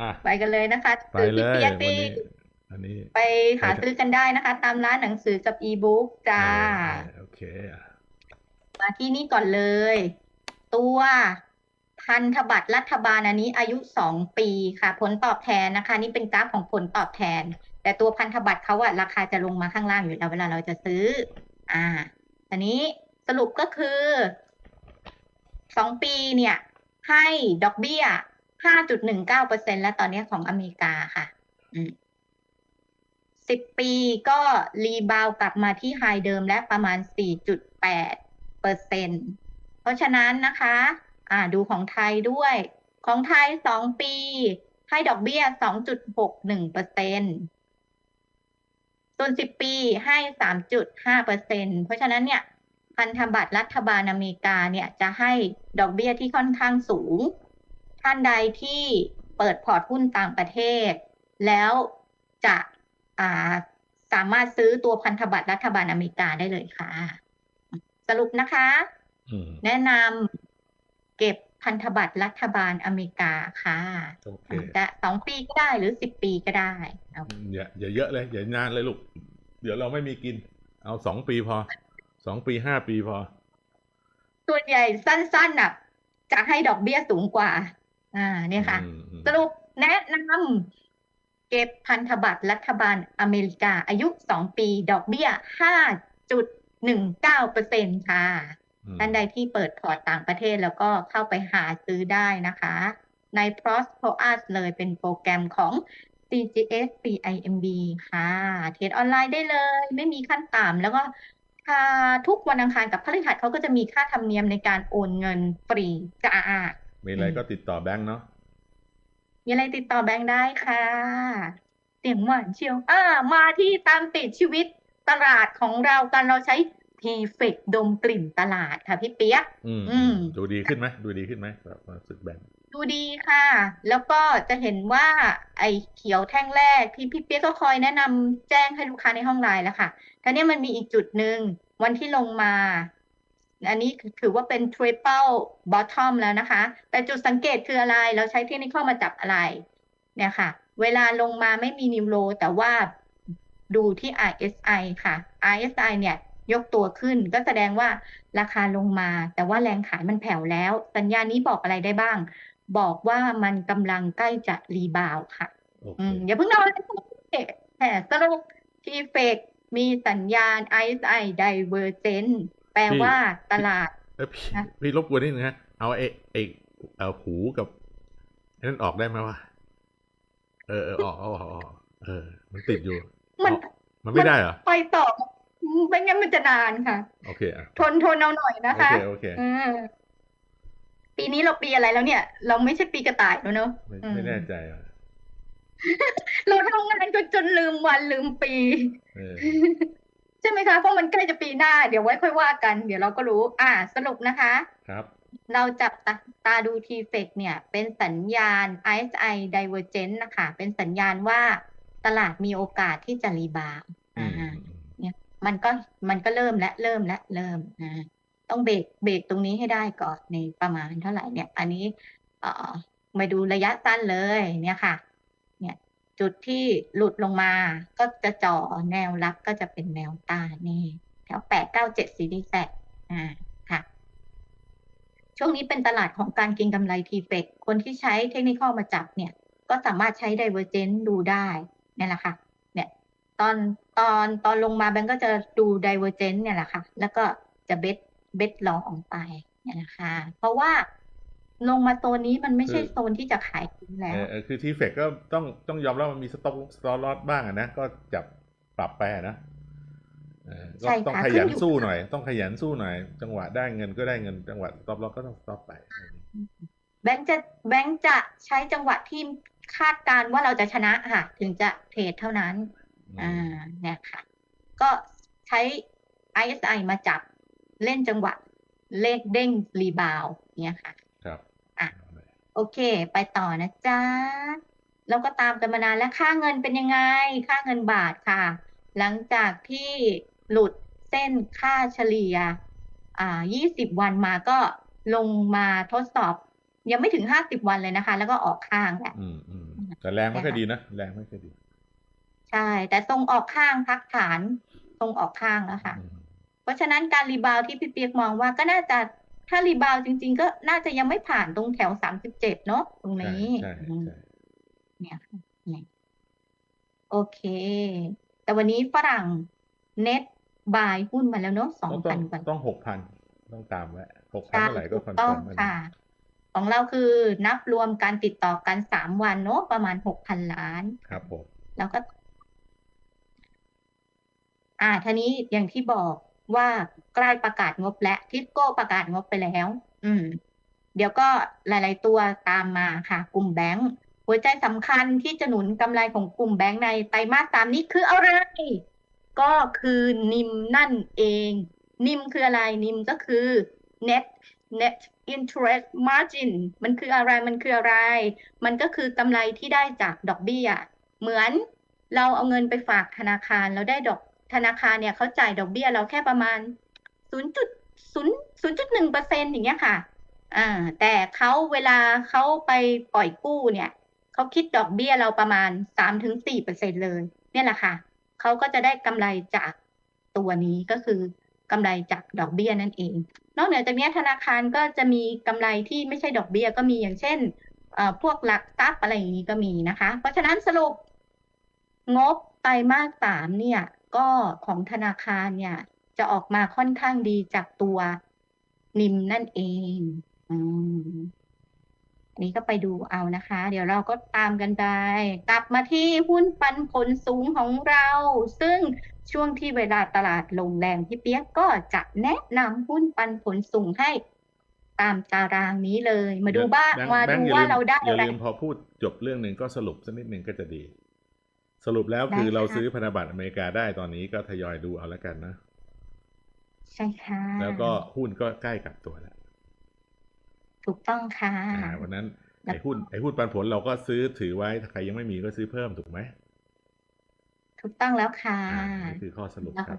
อะไปกันเลยนะคะไปซื้อเลพี่ยเปียกวันดีนี้อันนี้ ไปหาซื้อกันได้นะคะ ตามร้านหนังสือกับอีบุ๊กจ้าเออโอเคอะมาที่นี่ก่อนเลย ตัวพันธบัตรรัฐบาลอันนี้อายุสองปีค่ะ ผลตอบแทนนะคะ นี่เป็นกราฟของผลตอบแทน แต่ตัวพันธบัตรเขาอะราคาจะลงมาข้างล่างอยู่แล้วเวลาเราจะซื้อ อ่าอันนี้สรุปก็คือสองปีเนี่ย ให้ดอกเบี้ย ห้าจุดหนึ่งเก้าเปอร์เซ็นแล้วตอนนี้ของอเมริกาค่ะสิบปีก็รีบาวกลับมาที่ไฮเดิมและประมาณสี่จุดแปดเปอร์เซ็นเพราะฉะนั้นนะคะ อ่าดูของไทยด้วย ของไทยสองปี ให้ดอกเบี้ยสองจุดหกหนึ่งเปอร์เซ็นส่วนสิบปีให้สามจุดห้าเปอร์เซ็นเพราะฉะนั้นเนี่ยพันธบัตรรัฐบาลอเมริกาเนี่ยจะให้ดอกเบี้ยที่ค่อนข้างสูง ท่านใดที่เปิดพอร์ตหุ้นต่างประเทศ แล้วจะอ่าสามารถซื้อตัวพันธบัตรรัฐบาลอเมริกาได้เลยค่ะ สรุปนะคะอืมแนะนำเก็บพันธบัตรรัฐบาลอเมริกาค่ะโอเคจะสองปีก็ได้หรือสิบปีก็ได้เอาอย่าอย่าเยอะเลย อย่านานเลยลูก เดี๋ยวเราไม่มีกิน เอาสองปีพอสองปีห้าปีพอ ส่วนใหญ่สั้นๆน่ะจะให้ดอกเบี้ยสูงกว่า อ่าเนี่ยค่ะอืมอืมสรุปแนะนำเก็บพันธบัตรรัฐบาลอเมริกาอายุสองปี ดอกเบี้ยห้าจุดหนึ่งเก้าเปอร์เซ็นค่ะอืมท่านใดที่เปิดพอร์ตต่างประเทศแล้วก็เข้าไปหาซื้อได้นะคะ ใน p r o s p e r u s เลยเป็นโปรแกรมของ CGS CIMB ค่ะ เทรดออนไลน์ได้เลย ไม่มีขั้นต่ำแล้วก็ถ้าทุกวันอังคารกับพฤหัสเขาก็จะมีค่าธรรมเนียมในการโอนเงินฟรีจ้า มีอะไรก็ติดต่อแบงค์เนาะมีอะไรติดต่อแบงค์ได้ค่ะ เสียงหวานเชียว อ่า มาที่ตามติดชีวิตตลาดของเรากันเราใช้ทีเฟกดมกลิ่นตลาดค่ะพี่เปียกอืมอืมดูดีขึ้นไหมดูดีขึ้นไหมแบบมาสึกแบงค์ดูดีค่ะ แล้วก็จะเห็นว่า ไอ้เขียวแท่งแรกที่พี่เปียกก็คอยแนะนำแจ้งให้ลูกค้าในห้องไลน์แล้วค่ะทีนี้มันมีอีกจุดหนึ่งวันที่ลงมา อันนี้ถือว่าเป็น triple bottom แล้วนะคะ แต่จุดสังเกตคืออะไร เราใช้เทคนิคมาจับอะไร เนี่ยค่ะ เวลาลงมาไม่มีนิวโรแต่ว่าดูที่ RSI ค่ะ RSI เนี่ยยกตัวขึ้นก็แสดงว่าราคาลงมา แต่ว่าแรงขายมันแผ่วแล้ว สัญญาณนี้บอกอะไรได้บ้าง บอกว่ามันกำลังใกล้จะรีบาวด์ค่ะโอเคอืมอย่าเพิ่งนอนนะแต่สรุปทีเฟกมีสัญญาณ RSI Divergent แปลว่าตลาดเอ้ยพี่ฮะพี่รบกวนนิดนึงฮะ เอาไอ้ไอ้เอาหูกับนั่นออกได้ไหมวะเออเออออกเอาออกเอาออกเออ มันติดอยู่ มันเอามันไม่ได้เหรอไปต่อไม่งั้นมันจะนานค่ะ โอเคอะทนทนเอาหน่อยนะโอคะเคโอเคอืมปีนี้เราปีอะไรแล้วเนี่ย เราไม่ใช่ปีกระต่ายแล้วเนอะไม่อืมไม่แน่ใจอะเราทำงานจนจนลืมวันลืมปีเออใช่ ไหมคะ เพราะมันใกล้จะปีหน้า เดี๋ยวไว้ค่อยว่ากัน เดี๋ยวเราก็รู้ อ่า สรุปนะคะ ครับ เราจับตาตาดูทีเฟกเนี่ย เป็นสัญญาณ RSI Divergent นะคะ เป็นสัญญาณว่าตลาดมีโอกาสที่จะรีบาวด์อือ่ามเนี่ยมันก็มันก็เริ่มและเริ่มและเริ่มนะต้องเบรกเบรกตรงนี้ให้ได้ก่อนในประมาณเท่าไหร่เนี่ย อันนี้เอ่อมาดูระยะสั้นเลยเนี่ยค่ะเนี่ย จุดที่หลุดลงมา ก็จะจ่อแนวรับก็จะเป็นแนวต้านนี่แถวแปดเก้าเจ็ดซีดีแซอ่าค่ะ ช่วงนี้เป็นตลาดของการก็งกำไรทีเฟกคนที่ใช้เทคนิคอมาจับเนี่ย ก็สามารถใช้ Divergent ดูได้นี่แหละค่ะเนี่ยตอนตอนตอนลงมาแบงก์ก็จะดู Divergent เนี่ยแหละค่ะ แล้วก็จะเบสเบสลองไปเนี่ยนะคะ เพราะว่า ลงมาโซนนี้มันไม่ใช่โซนที่จะขายทิ้งแล้เอวอเออคือทีเฟกก็ต้องต้องยอมรับว่ามันมีสต็อกสต็อกลอตบ้างอะนะ ก็จับปรับไปอะนะเออก็ใช่ต้องค่ะขยันขึ้นอยู่สู้หน่อย ต้องขยันสู้หน่อย จังหวะได้เงินก็ได้เงิน จังหวะสต็อปลอตก็ต้องสต็อปไป แบงก์จะแบงก์จะใช้จังหวะที่คาดการณ์ว่าเราจะชนะค่ะ ถึงจะเทรดเท่านั้นอืมอ่า เนี่ยค่ะ ก็ใช้ ISI มาจับเล่นจังหวะเลขเด้งรีบาวเนี่ยค่ะครับอะ โอเค ไปต่อนะจ๊ะเราก็ตามกันมานานแล้วค่าเงินเป็นยังไง ค่าเงินบาทค่ะ หลังจากที่หลุดเส้นค่าเฉลี่ย อ่า 20 วันมาก็ลงมาทดสอบ ยังไม่ถึงห้าสิบวันเลยนะคะ แล้วก็ออกข้างแหละอืมอืมแต่แรงไม่ค่อยดีนะ แรงไม่ค่อยดี ใช่ แต่ทรงออกข้างพักฐานทรงออกข้างแล้วค่ะอืมเพราะฉะนั้นการรีบาวด์ที่พี่เปียกมองว่าก็น่าจะ ถ้ารีบาวด์จริง ๆ ก็น่าจะยังไม่ผ่านตรงแถวสามสิบเจ็ดเนาะตรงใช่นี้ใช่อืมใช่เนี่ยค่ะเนี่ยโอเค แต่วันนี้ฝรั่งเน็ตบายหุ้นมาแล้วเนาะสองต้องพัต้อนงกว่าต้องหกพันต้องตามไว้หกพันใช่เท่าไหร่ก็ถูคอนกต้อเฟิงร์มไว้นะค่ะ ของเราคือนับรวมการติดต่อกันสามวันเนาะประมาณหกพันล้าน ครับผมแล้วก็ อ่าทีนี้อย่างที่บอก ว่าใกล้ประกาศงบและทิสโก้ประกาศงบไปแล้ว อืม เดี๋ยวก็หลาย ๆ ตัวตามมาค่ะ กลุ่มแบงก์หัวใจสำคัญที่จะหนุนกำไรของกลุ่มแบงก์ในไตรมาสสามนี้คืออะไร ก็คือนิมนั่นเอง นิมคืออะไรนิมก็คือ net net interest margin มันคืออะไรมันคืออะไร มันก็คือกำไรที่ได้จากดอกเบี้ย เหมือนเราเอาเงินไปฝากธนาคารแล้วได้ดอก ธนาคารเนี่ยเขาจ่ายดอกเบี้ยเราแค่ประมาณ 0.0 0.1เปอย่างเงี้ยค่ะอ่าแต่เขาเวลาเขาไปปล่อยกู้เนี่ยเขาคิดดอกเบี้ยเราประมาณ 3-4เปอร์เลย เนี่ยแหละค่ะเขาก็จะได้กำไรจากตัวนี้ก็คือกำไรจากดอกเบี้ยนั่นเอง นอกเหนือจากนี้ธนาคารก็จะมีกำไรที่ไม่ใช่ดอกเบี้ยก็มีอย่างเช่นพวกหลักทรัพย์อะไรอย่างนี้ก็มีนะคะ เพราะฉะนั้นสรุปงบไตรมาสสามเนี่ย ก็ของธนาคารเนี่ย จะออกมาค่อนข้างดีจากตัวนิมนั่นเองอืมอันนี้ก็ไปดูเอานะคะ เดี๋ยวเราก็ตามกันไป กลับมาที่หุ้นปันผลสูงของเรา ซึ่งช่วงที่เวลาตลาดลงแรงพี่เปียกก็จะแนะนำหุ้นปันผลสูงให้ตามตารางนี้เลย มาดูบ้างแบงค์มาแบงดูค์อย่าว่าลืมเราได้อย่าอะไรลืมพอพูดจบเรื่องหนึ่งก็สรุปสักนิดหนึ่งก็จะดี สรุปแล้วได้คือเราค่ะซื้อพันธบัตรอเมริกาได้ตอนนี้ก็ทยอยดูเอาแล้วกันนะใช่ค่ะ แล้วก็หุ้นก็ใกล้กลับตัวแล้ว ถูกต้องค่ะอ่าวันนั้นแล้วไอ้หุ้นไอ้หุ้นปันผลเราก็ซื้อถือไว้ถ้าใครยังไม่มีก็ซื้อเพิ่มถูกไหมถูกต้องแล้วค่ะอ่านี่คือข้อสรุปครับ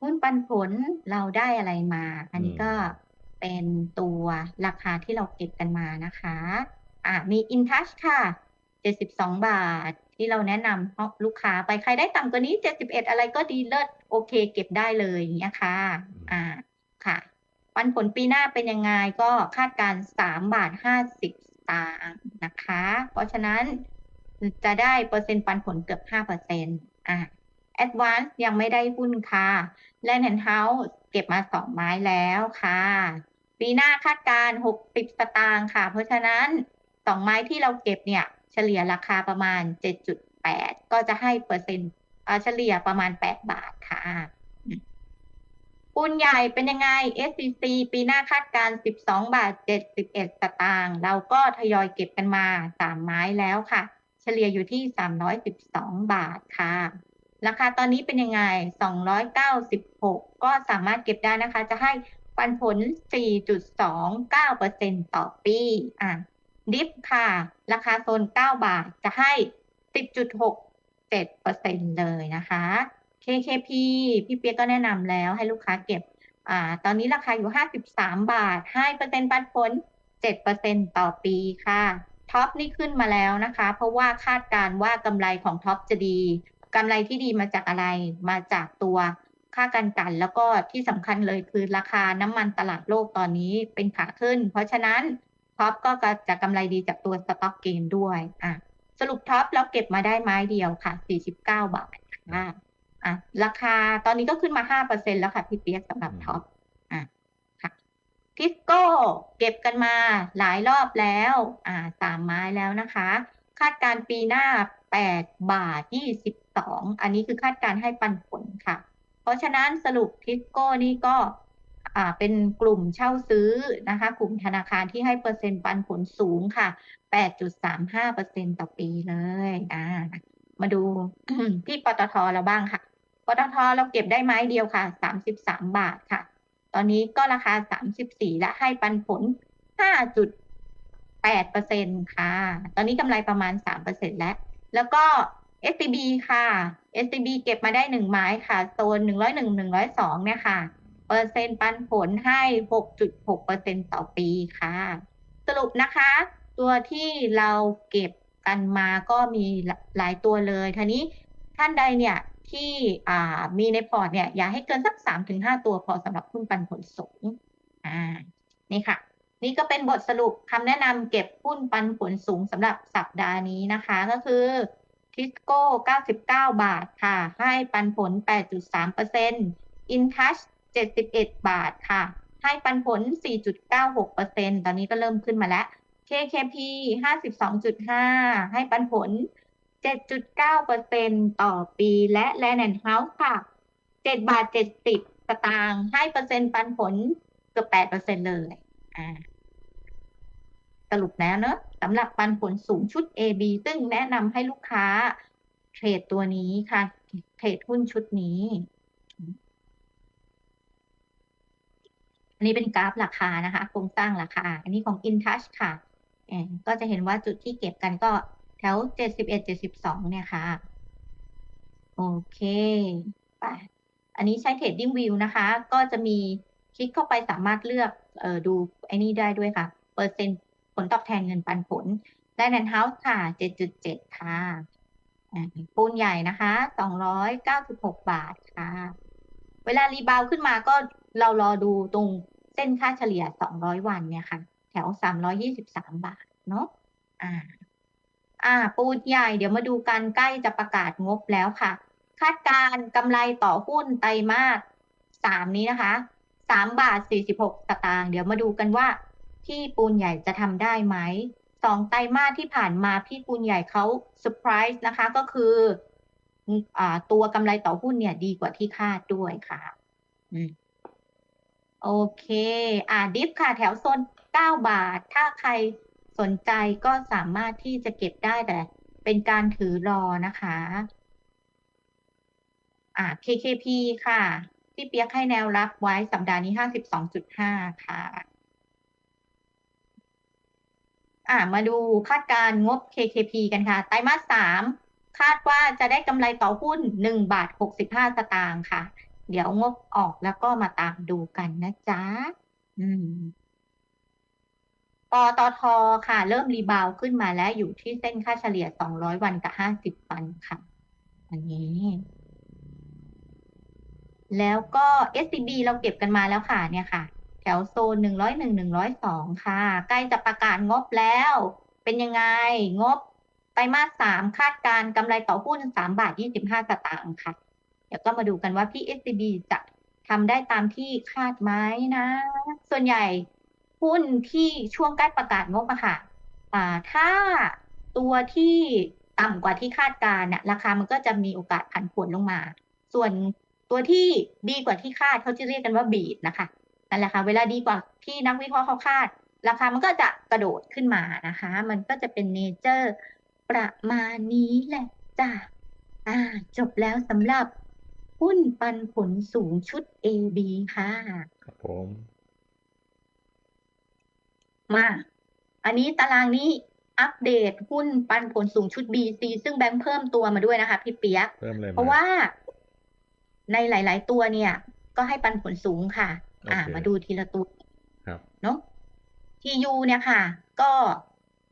หุ้นปันผลเราได้อะไรมา อันนี้อืมก็เป็นตัวราคาที่เราเก็บกันมานะคะ อะมี InTouch ค่ะ 72 บาท ที่เราแนะนำเพราะลูกค้าไปใครได้ต่ำกว่านี้ 71 อะไรก็ดีเลิศโอเค เก็บได้เลยอย่างเงี้ยค่ะ อ่าค่ะ ปันผลปีหน้าเป็นยังไงก็คาดการณ์3บาท 50สตางนะคะ เพราะฉะนั้นจะได้เปอร์เซ็นต์ปันผลเกือบ5เปอร์เซ็นต์อะ Advance ยังไม่ได้หุ้นค่ะ Land and House เก็บมาสองไม้แล้วค่ะ ปีหน้าคาดการณ์60 สตางค์ค่ะ เพราะฉะนั้นสองไม้ที่เราเก็บเนี่ย เฉลี่ยราคาประมาณ 7.8 ก็จะให้เปอร์เซ็นต์เฉลี่ยประมาณ 8 บาทค่ะหุ้นใหญ่เป็นยังไง SCC ปีหน้าคาดการณ์12 บาท 71 สตางค์เราก็ทยอยเก็บกันมาสามไม้แล้วค่ะ เฉลี่ยอยู่ที่ 312 บาทค่ะ ราคาตอนนี้เป็นยังไง 296 ก็สามารถเก็บได้นะคะ จะให้ปันผล 4.29%ต่อปี อะ ดิฟค่ะ ราคาโซน 9 บาทจะให้ 10.67%เลยนะคะ KKP พี่เปียกก็แนะนำแล้วให้ลูกค้าเก็บอ่าตอนนี้ราคาอยู่ 53 บาท ให้เปอร์เซ็นต์ปันผล 7%ต่อปีค่ะท็อปนี่ขึ้นมาแล้วนะคะ เพราะว่าคาดการณ์ว่ากำไรของท็อปจะดีกำไรที่ดีมาจากอะไรมาจากตัวค่าการกันแล้วก็ที่สำคัญเลยคือราคาน้ำมันตลาดโลกตอนนี้เป็นขาขึ้น เพราะฉะนั้น ท็อปก็จะกำไรดีจากตัวสต็อกเกนด้วยอะสรุปท็อปเราเก็บมาได้ไม้เดียวค่ะ 49 บาทค่ะอะราคาตอนนี้ก็ขึ้นมา 5%แล้วค่ะพี่เปียกสำหรับท็อปอะค่ะทิสโก้เก็บกันมาหลายรอบแล้ว อ่าสามไม้แล้วนะคะ คาดการณ์ปีหน้า 8 บาท 22 อันนี้คือคาดการณ์ให้ปันผลค่ะ เพราะฉะนั้นสรุปทิสโก้นี่ก็อ่า เป็นกลุ่มเช่าซื้อนะคะ กลุ่มธนาคารที่ให้เปอร์เซ็นต์ปันผลสูงค่ะ 8.35%ต่อปีเลยอ่ามาดูที่ปตทเราบ้างค่ะ ปตทเราเก็บได้ไม้เดียวค่ะ 33 บาทค่ะ ตอนนี้ก็ราคา 34 และให้ปันผล 5.8%ค่ะ ตอนนี้กำไรประมาณ 3%แล้ว แล้วก็ STB ค่ะ STB เก็บมาได้หนึ่งไม้ค่ะ โซน 101 102 เนี่ยค่ะ เปอร์เซ็นต์ปันผลให้หกจุดหกเปอร์เซ็นต่อปีค่ะ สรุปนะคะ ตัวที่เราเก็บกันมาก็มีหลายตัวเลยทีนี้ท่านใดเนี่ยที่มีในพอร์ตเนี่ยอย่าให้เกินสักสามถึงห้าตัวพอสำหรับหุ้นปันผลสูงอ่านี่ค่ะ นี่ก็เป็นบทสรุปคำแนะนำเก็บหุ้นปันผลสูงสำหรับสัปดาห์นี้นะคะ ก็คือทิสโก้ 99 บาทค่ะ ให้ปันผล 8.3%อินทัช 71 บาทค่ะ ให้ปันผล 4.96%ตอนนี้ก็เริ่มขึ้นมาแล้ว KKP 52.5 ให้ปันผล 7.9%ต่อปีและ Land and House ค่ะ 7 บาท 70สตางค์ให้เปอร์เซ็นต์ปันผลเกือบ8%เลยอ่าสรุปแล้วเนอะสำหรับปันผลสูงชุด AB ซึ่งแนะนำให้ลูกค้าเทรดตัวนี้ค่ะ เทรดหุ้นชุดนี้ อันนี้เป็นกราฟราคานะคะ โครงสร้างราคา อันนี้ของ InTouch ค่ะเอ่อก็จะเห็นว่าจุดที่เก็บกันก็แถว71 72เนี่ยค่ะ โอเคไปอันนี้ใช้ Trading View นะคะ ก็จะมีคลิกเข้าไปสามารถเลือกออดูไอ้นี่ได้ด้วยค่ะ เปอร์เซ็นต์ผลตอบแทนเงินปันผลได้นันเฮาส์ค่ะ7.7ค่ะอ่าปูนใหญ่นะคะ296บาทค่ะ เวลารีบาวขึ้นมาก็เรารอดูตรง เส้นค่าเฉลี่ย 200 วันเนี่ยค่ะ แถว 323 บาทเนาะอ่า อ่า ปูนใหญ่เดี๋ยวมาดูกันใกล้จะประกาศงบแล้วค่ะ คาดการกำไรต่อหุ้นไตรมาสสามนี้นะคะสามบาทสี่สิบหกสตางค์เดี๋ยวมาดูกันว่า พี่ปูนใหญ่จะทำได้ไหมสองไตรมาสที่ผ่านมาพี่ปูนใหญ่เขาเซอร์ไพรส์นะคะก็คืออ่าตัวกำไรต่อหุ้นเนี่ย ดีกว่าที่คาดด้วยค่ะ อืม โอเค อ่าดิฟค่ะ แถวโซนเก้าบาท ถ้าใครสนใจก็สามารถที่จะเก็บได้แต่เป็นการถือรอนะคะ อ่า KKP ค่ะ ที่เปียกให้แนวรับไว้สัปดาห์นี้ห้าสิบสองจุดห้าค่ะ อ่า มาดูคาดการงบ KKP กันค่ะ ไตรมาสสามคาดว่าจะได้กำไรต่อหุ้นหนึ่งบาทหกสิบห้าสตางค์ค่ะ เดี๋ยวงบออกแล้วก็มาตามดูกันนะจ๊ะอืมปตทค่ะ เริ่มรีบาวขึ้นมาแล้วอยู่ที่เส้นค่าเฉลี่ย 200 วันกับ 50 วันค่ะ อันนี้ แล้วก็ SCB เราเก็บกันมาแล้วค่ะเนี่ยค่ะ แถวโซน 101 102 ค่ะ ใกล้จะประกาศงบแล้ว เป็นยังไง งบไตรมาสสามคาดการกำไรต่อหุ้น 3 บาท 25 สตางค์ค่ะ เดี๋ยวก็มาดูกันว่าพี่ SCB จะทำได้ตามที่คาดไหมนะ ส่วนใหญ่หุ้นที่ช่วงใกล้ประกาศงบอะค่ะอ่าถ้าตัวที่ต่ำกว่าที่คาดการณ์น่ะราคามันก็จะมีโอกาสผันผวนลงมา ส่วนตัวที่ดีกว่าที่คาดเขาจะเรียกกันว่าบีดนะคะนั่นแหละค่ะเวลาดีกว่าที่นักวิเคราะห์เขาคาด ราคามันก็จะกระโดดขึ้นมานะคะ มันก็จะเป็นเนเจอร์ประมาณนี้แหละจ้ะอ่าจบแล้วสำหรับ หุ้นปันผลสูงชุด AB ค่ะครับผม มา อันนี้ตารางนี้อัปเดตหุ้นปันผลสูงชุด BC ซึ่งแบงค์เพิ่มตัวมาด้วยนะคะพี่เปียกเริ่มเลยไหมเพราะว่าในหลาย ๆ ตัวเนี่ย ก็ให้ปันผลสูงค่ะ อ่าโอเคมาดูทีละตัวครับเนาะ TU เนี่ยค่ะ ก็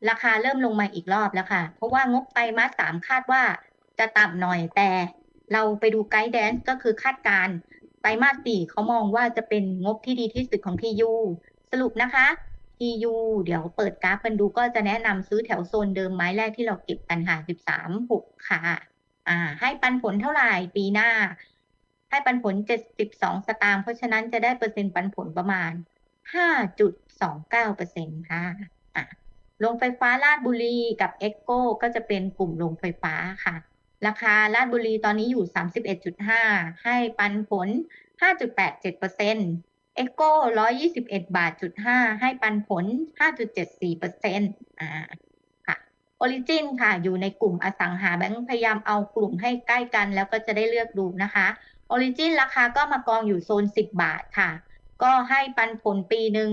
ราคาเริ่มลงมาอีกรอบแล้วค่ะ เพราะว่างบไตรมาสสามคาดว่าจะต่ำหน่อยแต่ เราไปดูไกด์แดนซ์ก็คือคาดการณ์ไตรมาสสี่เขามองว่าจะเป็นงบที่ดีที่สุดของ TU สรุปนะคะ TU เดี๋ยวเปิดกราฟกันดูก็จะแนะนำซื้อแถวโซนเดิมไม้แรกที่เราเก็บกันค่ะ13 6ค่ะ อ่า ให้ปันผลเท่าไหร่ปีหน้า ให้ปันผล 72 สตางค์เพราะฉะนั้นจะได้เปอร์เซ็นต์ปันผลประมาณ 5.29เปอร์เซ็นต์ค่ะอะโรงไฟฟ้าลาดบุรีกับเอ็กโกก็จะเป็นกลุ่มโรงไฟฟ้าค่ะ ราคาลาดบุรีตอนนี้อยู่ 31.5 ให้ปันผล 5.87เปอร์เซ็นต์เอ็กโก121บาทจุด5ให้ปันผล 5.74เปอร์เซ็นต์อ่าค่ะออริจินค่ะ อยู่ในกลุ่มอสังหาแบงค์พยายามเอากลุ่มให้ใกล้กันแล้วก็จะได้เลือกดูนะคะออริจินราคาก็มากองอยู่โซน 10 บาทค่ะ ก็ให้ปันผลปีหนึ่ง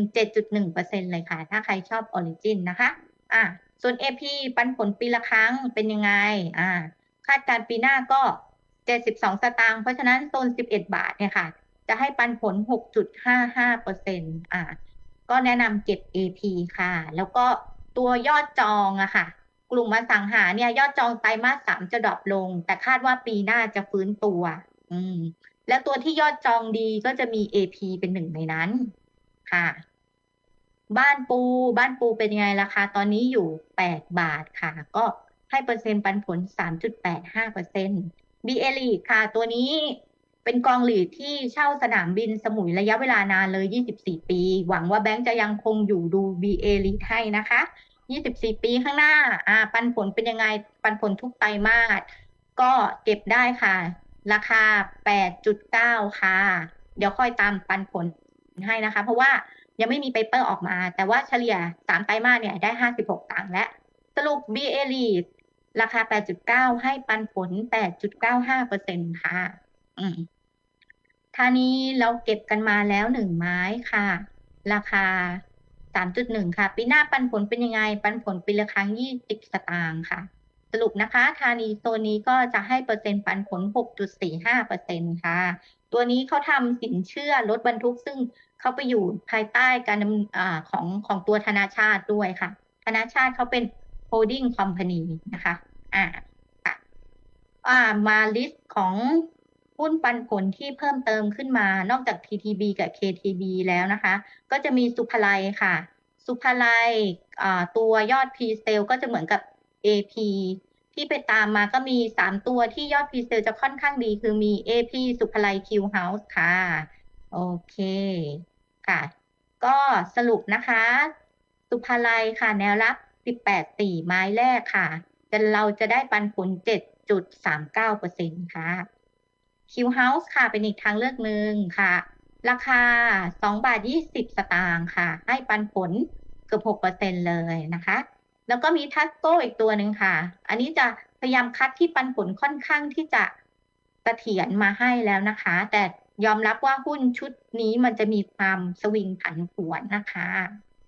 7.1%เลยค่ะ ถ้าใครชอบออริจินนะคะ อะส่วน AP ปันผลปีละครั้งเป็นยังไง อ่า คาดการปีหน้าก็ 72 สตางค์เพราะฉะนั้นโซน 11 บาทเนี่ยค่ะ จะให้ปันผล 6.55เปอร์เซ็นต์อ่าก็แนะนำเก็บ AP ค่ะ แล้วก็ตัวยอดจองอะค่ะ กลุ่มอสังหาเนี่ย ยอดจองไตรมาสสามจะดรอปลง แต่คาดว่าปีหน้าจะฟื้นตัว อืม แล้วตัวที่ยอดจองดีก็จะมี AP เป็นหนึ่งในนั้นค่ะ บ้านปู บ้านปูเป็นยังไงราคาตอนนี้อยู่แปดบาทค่ะ ก็ ให้เปอร์เซ็นต์ปันผลสามจุดแปดห้าเปอร์เซ็นต์ BA ลีค่ะ ตัวนี้เป็นกองหลีดที่เช่าสนามบินสมุยระยะเวลานานเลย 24 ปี หวังว่าแบงก์จะยังคงอยู่ดู BA ลีดให้นะคะ 24 ปีข้างหน้าอ่าปันผลเป็นยังไง ปันผลทุกไตรมาส ก็เก็บได้ค่ะ ราคา 8.9 ค่ะ เดี๋ยวค่อยตามปันผลให้นะคะ เพราะว่ายังไม่มีเปเปอร์ออกมา แต่ว่าเฉลี่ย 3 ไตรมาสเนี่ยได้ 56 ตังค์และ สรุป BLE ราคา 8.9 ให้ปันผล 8.95เปอร์เซ็นค่ะ อืมท่านี้เราเก็บกันมาแล้วหนึ่งไม้ค่ะ ราคา 3.1 ค่ะ ปีหน้าปันผลเป็นยังไง ปันผลปีละครั้ง 20 สตางค์ค่ะ สรุปนะคะธานีโซนนี้ก็จะให้เปอร์เซ็นต์ปันผล 6.45เปอร์เซ็นค่ะ ตัวนี้เขาทำสินเชื่อรถบรรทุกซึ่งเขาไปอยู่ภายใต้การอของของตัวธนาชาติด้วยค่ะ ธนาชาติเขาเป็น holding company นะคะอ่าอ่ามาลิสต์ของหุ้นปันผลที่เพิ่มเติมขึ้นมานอกจาก TTB กับ KTB แล้วนะคะ ก็จะมีสุภาลัยค่ะ สุภาลัยอ่าตัวยอด p s a l e ก็จะเหมือนกับ AP ที่ไปตามมาก็มีสามตัวที่ยอด p s a l e จะค่อนข้างดี คือมี AP สุภาลัย Q House ค่ะ โอเคค่ะ ก็สรุปนะคะ สุภาลัยค่ะแนวรับ 18 4ไม้แรกค่ะจะเราจะได้ปันผล 7.39%ค่ะ Q House ค่ะ เป็นอีกทางเลือกหนึ่งค่ะ ราคา 2 บาท 20 สตางค์ค่ะ ให้ปันผลเกือบ 6%เลยนะคะ แล้วก็มีทัสโก้อีกตัวหนึ่งค่ะ อันนี้จะพยายามคัดที่ปันผลค่อนข้างที่จะเสถียรมาให้แล้วนะคะ แต่ยอมรับว่าหุ้นชุดนี้มันจะมีความสวิงผันผวนนะคะ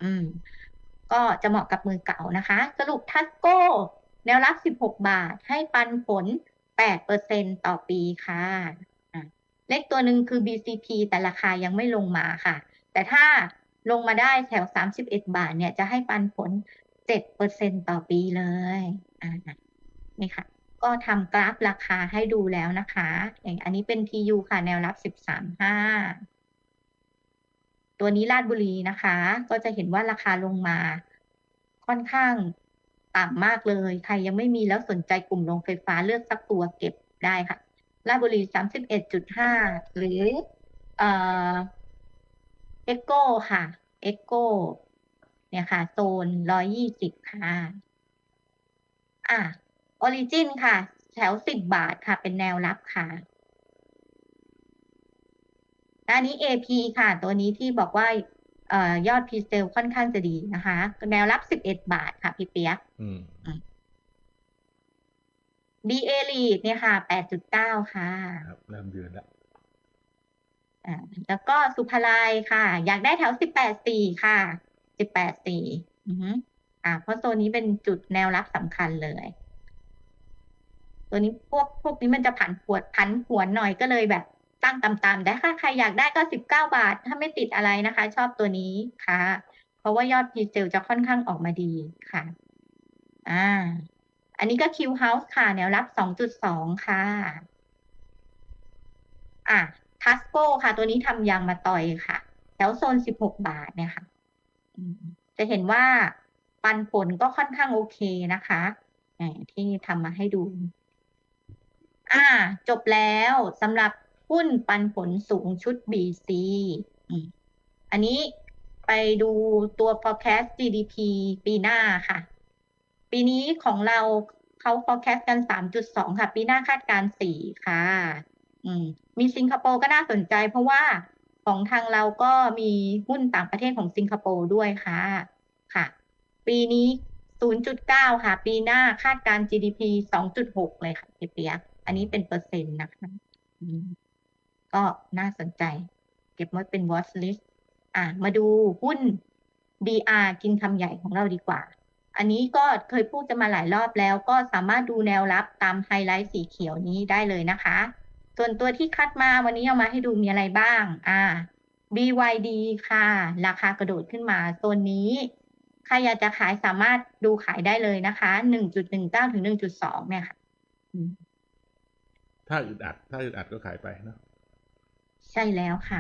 อืม ก็จะเหมาะกับมือเก่านะคะ สรุปทัสโก้แนวรับ 16 บาทให้ปันผล 8%ต่อปีค่ะ เลขตัวหนึ่งคือ BCP แต่ราคายังไม่ลงมาค่ะ แต่ถ้าลงมาได้แถว 31 บาทเนี่ยจะให้ปันผล 7%ต่อปีเลยนี่ค่ะ ก็ทำกราฟราคาให้ดูแล้วนะคะ อย่างอันนี้เป็น TU ค่ะ แนวรับ 13.5 ตัวนี้ลาดบุรีนะคะ ก็จะเห็นว่าราคาลงมา ค่อนข้างต่ำมากเลย ใครยังไม่มีแล้วสนใจกลุ่มโรงไฟฟ้าเลือกสักตัวเก็บได้ค่ะลาดบุรี31.5หรือเอ่อเอ็กโกค่ะเอ็กโกเนี่ยค่ะ โซน120ค่ะ อะออริจินค่ะ แถว10บาทค่ะ เป็นแนวรับค่ะ อันนี้ AP ค่ะ ตัวนี้ที่บอกว่าเอ่อยอดพีเซลค่อนข้างจะดีนะคะ แนวรับ11บาทค่ะ พี่เปียกอืม BA Lead เนี่ยค่ะ8.9ค่ะครับเริ่มยืนแล้วอ่าแล้วก็สุภาลัยค่ะ อยากได้แถว18.4ค่ะ18.4อือฮึอ่า เพราะโซนนี้เป็นจุดแนวรับสำคัญเลย ตัวนี้พวกพวกนี้มันจะผันผวนผันผวนหน่อยก็เลยแบบ ตั้งต่ำๆแต่ถ้าใครอยากได้ก็19บาท ถ้าไม่ติดอะไรนะคะ ชอบตัวนี้ค่ะ เพราะว่ายอดพีเซลจะค่อนข้างออกมาดีค่ะ อ่า อันนี้ก็ Q House ค่ะ แนวรับ2.2ค่ะ อะทัสโก้ค่ะ ตัวนี้ทำยางมาต่อยค่ะ แถวโซน16บาทเนี่ยค่ะจะเห็นว่าปันผลก็ค่อนข้างโอเคนะคะที่ทำมาให้ดู อ่า จบแล้วสำหรับ หุ้นปันผลสูงชุด BC อันนี้ไปดูตัว forecast GDP ปีหน้าค่ะ ปีนี้ของเราเขา forecast กัน 3.2 ค่ะ ปีหน้าคาดการ 4 ค่ะ มีสิงคโปร์ก็น่าสนใจ เพราะว่าของทางเราก็มีหุ้นต่างประเทศของสิงคโปร์ด้วยค่ะ ค่ะ ปีนี้ 0.9 ค่ะ ปีหน้าคาดการ GDP 2.6 เลยค่ะเปียกอันนี้เป็นเปอร์เซ็นต์นะคะ ก็น่าสนใจ เก็บไว้เป็น watch list อะมาดูหุ้น DR กินคำใหญ่ของเราดีกว่า อันนี้ก็เคยพูดจะมาหลายรอบแล้ว ก็สามารถดูแนวรับตามไฮไลท์สีเขียวนี้ได้เลยนะคะ ส่วนตัวที่คัดมาวันนี้เอามาให้ดูมีอะไรบ้าง อ่า BYD ค่ะ ราคากระโดดขึ้นมาโซนนี้ใครอยากจะขายสามารถดูขายได้เลยนะคะ หนึ่งจุดหนึ่งเก้าถึงหนึ่งจุดสองเนี่ยค่ะ ถ้าอึดอัด ถ้าอึดอัดก็ขายไปเนาะ ช่แล้วค่ะ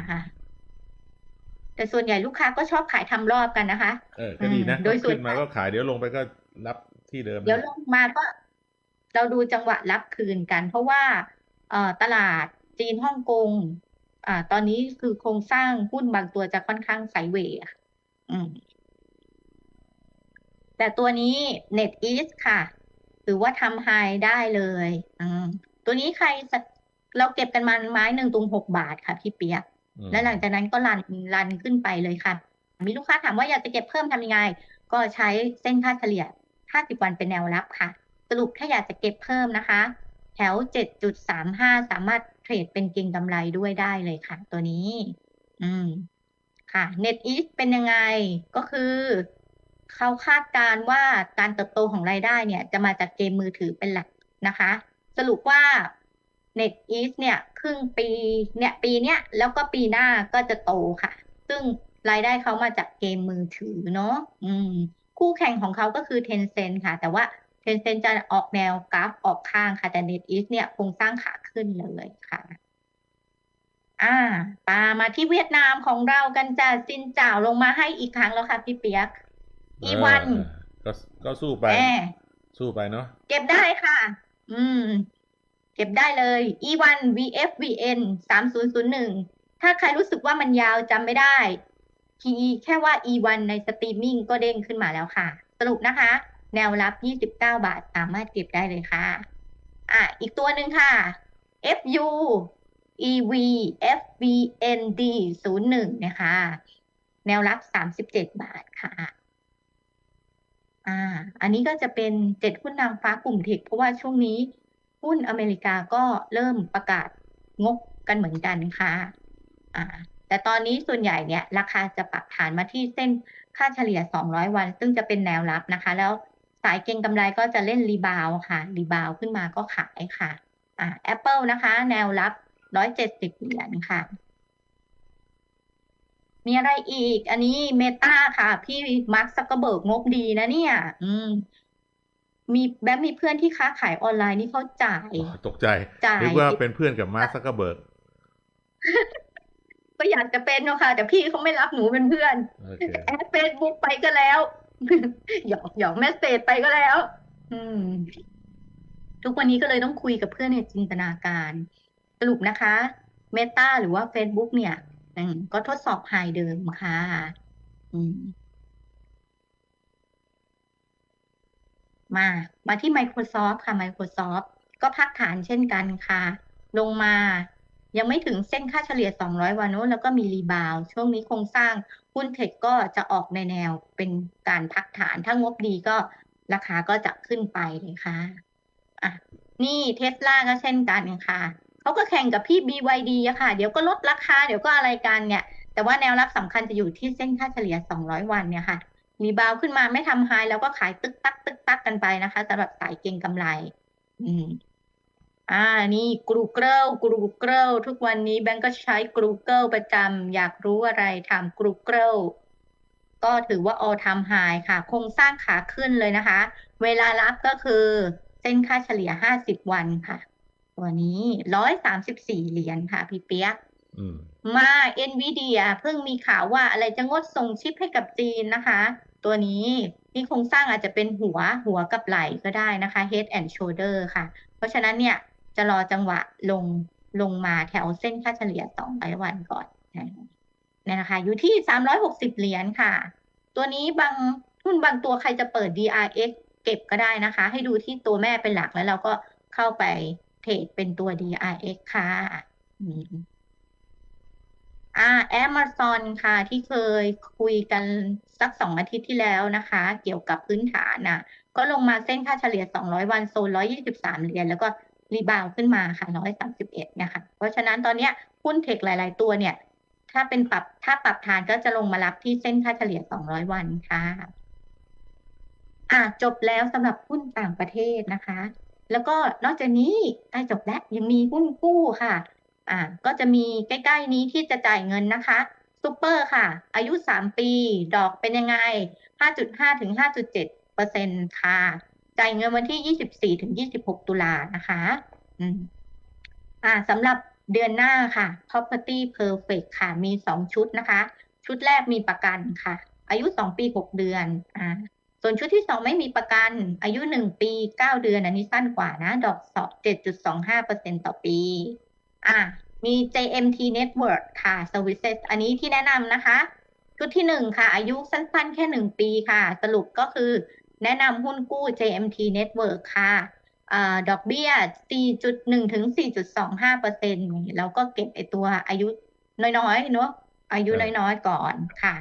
แต่ส่วนใหญ่ลูกค้าก็ชอบขายทำรอบกันนะคะ เออก็ดีนะอืมโดยส่วนขึ้นมาก็ขายเดี๋ยวลงไปก็รับที่เดิม เดี๋ยวลงมาก็ เราดูจังหวะรับคืนกัน เพราะว่า เอ่อตลาดจีนฮ่องกงอ่า ตอนนี้คือโครงสร้างหุ้นบางตัวจะค่อนข้างไซด์เวย์อะอืม แต่ตัวนี้ Net East ค่ะ ถือว่าทำไฮได้เลย อืมตัวนี้ใครสะ เราเก็บกันมาไม้หนึ่งตรงหกบาทค่ะพี่เปียกอืมและหลังจากนั้นก็รันรันขึ้นไปเลยค่ะ มีลูกค้าถามว่าอยากจะเก็บเพิ่มทำยังไง ก็ใช้เส้นค่าเฉลี่ย 50 วันเป็นแนวรับค่ะ สรุปถ้าอยากจะเก็บเพิ่มนะคะ แถว 7.35 สามารถเทรดเป็นเก็งกำไรด้วยได้เลยค่ะ ตัวนี้ อืม ค่ะ Net East เป็นยังไง ก็คือเขาคาดการณ์ว่าการเติบโตของรายได้เนี่ย จะมาจากเกมมือถือเป็นหลักนะคะ สรุปว่า Net East เนี่ยครึ่งปีเนี่ยปีเนี้ยแล้วก็ปีหน้าก็จะโตค่ะ ซึ่งรายได้เขามาจากเกมมือถือเนาะอืมคู่แข่งของเขาก็คือ Tencent ค่ะ แต่ว่า Tencent จะออกแนวกราฟออกข้างค่ะแต่ NetEase เนี่ยคงสร้างขาขึ้นเลยค่ะอ่าปามาที่เวียดนามของเรากันจ้ะซินเจ้าลงมาให้อีกครั้งแล้วค่ะพี่เปียก อีวันเออก็ก็สู้ไปแหมสู้ไปเนาะเก็บได้ค่ะ อืม เก็บได้เลย E1 VFVN 3001 ถ้าใครรู้สึกว่ามันยาวจำไม่ได้ PE แค่ว่า E1 ในสตรีมมิ่งก็เด้งขึ้นมาแล้วค่ะ สรุปนะคะ แนวรับ 29 บาทสามารถเก็บได้เลยค่ะ อะ อีกตัวหนึ่งค่ะ FU EV FVND 01นะคะ แนวรับ 37 บาทค่ะอ่า อันนี้ก็จะเป็นเจ็ดหุ้นนางฟ้ากลุ่มเทคเพราะว่าช่วงนี้ หุ้นอเมริกาก็เริ่มประกาศงบกันเหมือนกันค่ะอ่าแต่ตอนนี้ส่วนใหญ่เนี่ยราคาจะปรับฐานมาที่เส้นค่าเฉลี่ย 200 วัน ซึ่งจะเป็นแนวรับนะคะ แล้วสายเก็งกำไรก็จะเล่นรีบาวค่ะ รีบาวขึ้นมาก็ขายค่ะอ่า Apple นะคะ แนวรับ 170 เหรียญค่ะ มีอะไรอีก อันนี้เมตาค่ะ พี่มาร์คซักเกอร์เบิร์กงบดีนะเนี่ย อืม มีแบงค์มีเพื่อนที่ค้าขายออนไลน์นี่เขาจ่ายโอ้ตกใจจ่ายนึกว่าเป็นเพื่อนกับมาร์คซักเกอร์เบิร์กก็อยากจะเป็นเนอะค่ะ แต่พี่เขาไม่รับหนูเป็นเพื่อนโอเคแอดเฟซบุ๊กไปก็แล้วหยอกหยอกแมสเซจไปก็แล้ว อืม ทุกวันนี้ก็เลยต้องคุยกับเพื่อนในจินตนาการ สรุปนะคะเมตาหรือว่า Facebook เนี่ยอืมก็ทดสอบไฮเดิมค่ะ อืม มา มาที่ Microsoft ค่ะ Microsoft ก็พักฐานเช่นกันค่ะ ลงมายังไม่ถึงเส้นค่าเฉลี่ย 200 วันโน้แล้วก็มีรีบาวช่วงนี้โครงสร้างหุ้นเทคก็จะออกในแนวเป็นการพักฐาน ถ้างบดีก็ราคาก็จะขึ้นไปเลยค่ะอะ นี่เทสลาก็เช่นกันค่ะ เขาก็แข่งกับพี่ BYD อะค่ะ เดี๋ยวก็ลดราคา เดี๋ยวก็อะไรกันเนี่ย แต่ว่าแนวรับสำคัญจะอยู่ที่เส้นค่าเฉลี่ย 200 วันเนี่ยค่ะ รีบาวขึ้นมาไม่ทำไฮแล้วก็ขายตึกตักตึกตักกันไปนะคะสำหรับสายเก็งกำไร อืมอ่านี่กรูเกิลกรูเกิลทุกวันนี้แบงก์ก็ใช้กรูเกิลประจำอยากรู้อะไรทำกรูเกิลก็ถือว่า all time high ค่ะ คงสร้างขาขึ้นเลยนะคะ เวลารับก็คือ เส้นค่าเฉลี่ย 50 วันค่ะ ตัวนี้ 134 เหรียญค่ะ พี่เปียก อืมมา NVIDIA เพิ่งมีข่าวว่าอะไรจะงดส่งชิปให้กับจีนนะคะ ตัวนี้นี่โครงสร้างอาจจะเป็นหัวหัวกับไหล่ก็ได้นะคะ Head and Shoulder ค่ะ เพราะฉะนั้นเนี่ยจะรอจังหวะลงลงมาแถวเส้นค่าเฉลี่ย200วันก่อนเนี่ยนะคะ อยู่ที่360เหรียญค่ะ ตัวนี้บางหุ้นบางตัวใครจะเปิด DRX เก็บก็ได้นะคะ ให้ดูที่ตัวแม่เป็นหลักแล้วเราก็เข้าไปเทรดเป็นตัว DRX ค่ะ อ่า Amazon ค่ะ ที่เคยคุยกันสักสองอาทิตย์ที่แล้วนะคะ เกี่ยวกับพื้นฐานน่ะ ก็ลงมาเส้นค่าเฉลี่ย 200 วันโซน 123 เหรียญแล้วก็รีบาวขึ้นมาค่ะ 131 นะคะ เพราะฉะนั้นตอนเนี้ยหุ้นเทคหลาย ๆ ตัวเนี่ย ถ้าเป็นปรับถ้าปรับฐานก็จะลงมารับที่เส้นค่าเฉลี่ย 200 วันค่ะ อะจบแล้วสำหรับหุ้นต่างประเทศนะคะ แล้วก็นอกจากนี้ใกล้จบแล้วยังมีหุ้นกู้ค่ะ อ่าก็จะมีใกล้ๆนี้ที่จะจ่ายเงินนะคะซูเปอร์ค่ะ อายุ 3 ปี ดอกเป็นยังไง 5.5ถึง5.7เปอร์เซ็นต์ค่ะจ่ายเงินวันที่ 24ถึง26 ตุลานะคะอืมอ่าสำหรับเดือนหน้าค่ะ property perfect ค่ะ มี 2 ชุดนะคะ ชุดแรกมีประกันค่ะ อายุ 2 ปี 6 เดือนอ่าส่วนชุดที่ 2 ไม่มีประกัน อายุ 1 ปี 9 เดือน อันนี้สั้นกว่านะ ดอกสอบ7.25%ต่อปี อ่ามี JMT Network ค่ะ Services อันนี้ที่แนะนำนะคะ ชุดที่1ค่ะ อายุสั้นๆ แค่1ปีค่ะ สรุปก็คือแนะนำหุ้นกู้ JMT Network ค่ะอดอกเบี้ย 4.1 ถึง 4.25เปอร์เซ็นต์แล้วก็เก็บไอตัวอายุน้อยๆเนอะอายุน้อยๆก่อนค่ะ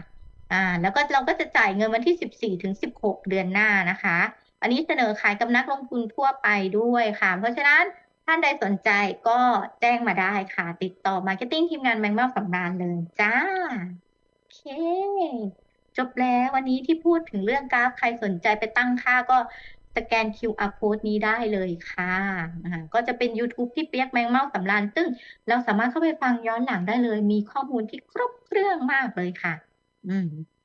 อ่า แล้วก็เราก็จะจ่ายเงินวันที่ 14 ถึง 16 เดือนหน้านะคะ อันนี้เสนอขายกับนักลงทุนทั่วไปด้วยค่ะ เพราะฉะนั้น ท่านใดสนใจก็แจ้งมาได้ค่ะ ติดต่อ Marketing ทีมงานแมงเม่าสำรานเลยจ้า โอเค จบแล้ววันนี้ที่พูดถึงเรื่องกราฟใครสนใจไปตั้งค่าก็สแกน QR code นี้ได้เลยค่ะอ่าก็จะเป็น YouTube พี่เปียกแมงเม่าสำราญซึ่งเราสามารถเข้าไปฟังย้อนหลังได้เลย มีข้อมูลที่ครบเครื่องมากเลยค่ะ อืม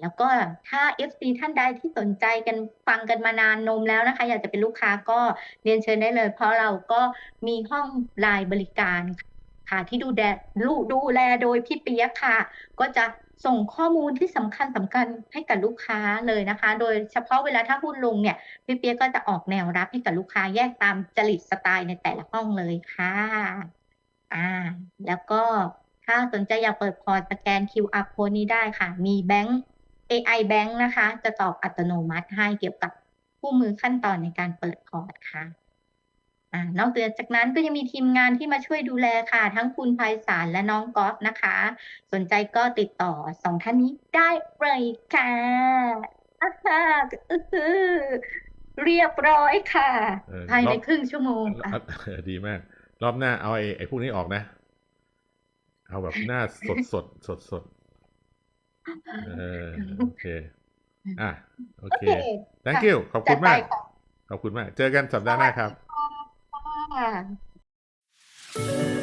แล้วก็ถ้า FC ท่านใดที่สนใจกันฟังกันมานานนมแล้วนะคะ อยากจะเป็นลูกค้าก็เรียนเชิญได้เลย เพราะเราก็มีห้องไลน์บริการค่ะที่ดูแลดูดูแลโดยพี่เปียกค่ะ ก็จะส่งข้อมูลที่สำคัญสำคัญให้กับลูกค้าเลยนะคะ โดยเฉพาะเวลาถ้าหุ้นลงเนี่ยพี่เปียกก็จะออกแนวรับให้กับลูกค้าแยกตามจริตสไตล์ในแต่ละห้องเลยค่ะ อ่า แล้วก็ ถ้าสนใจอยากเปิดพอร์ตสแกน QR code นี้ได้ค่ะ มีแบงก์ AI Bank นะคะ จะตอบอัตโนมัติให้เกี่ยวกับคู่มือขั้นตอนในการเปิดพอร์ตค่ะอ่านอกจากนั้นก็ยังมีทีมงานที่มาช่วยดูแลค่ะ ทั้งคุณไพศาลและน้องก๊อฟนะคะ สนใจก็ติดต่อสองท่านนี้ได้เลยค่ะอ่าฮะอื้อหือเรียบร้อยค่ะเออภายในรอบครึ่งชั่วโมงอะเออดีมาก รอบหน้าเอาไอ้ไอ้พวกนี้ออกนะ เอาแบบหน้าสดสดสดสดๆเออโอเค อะ โอโอเคเค thank ค่ะ you ขอบจัคุดณไปมากค่ะขอบคุณมาก เจอกันสัปดาห์หน้าครับค่ะ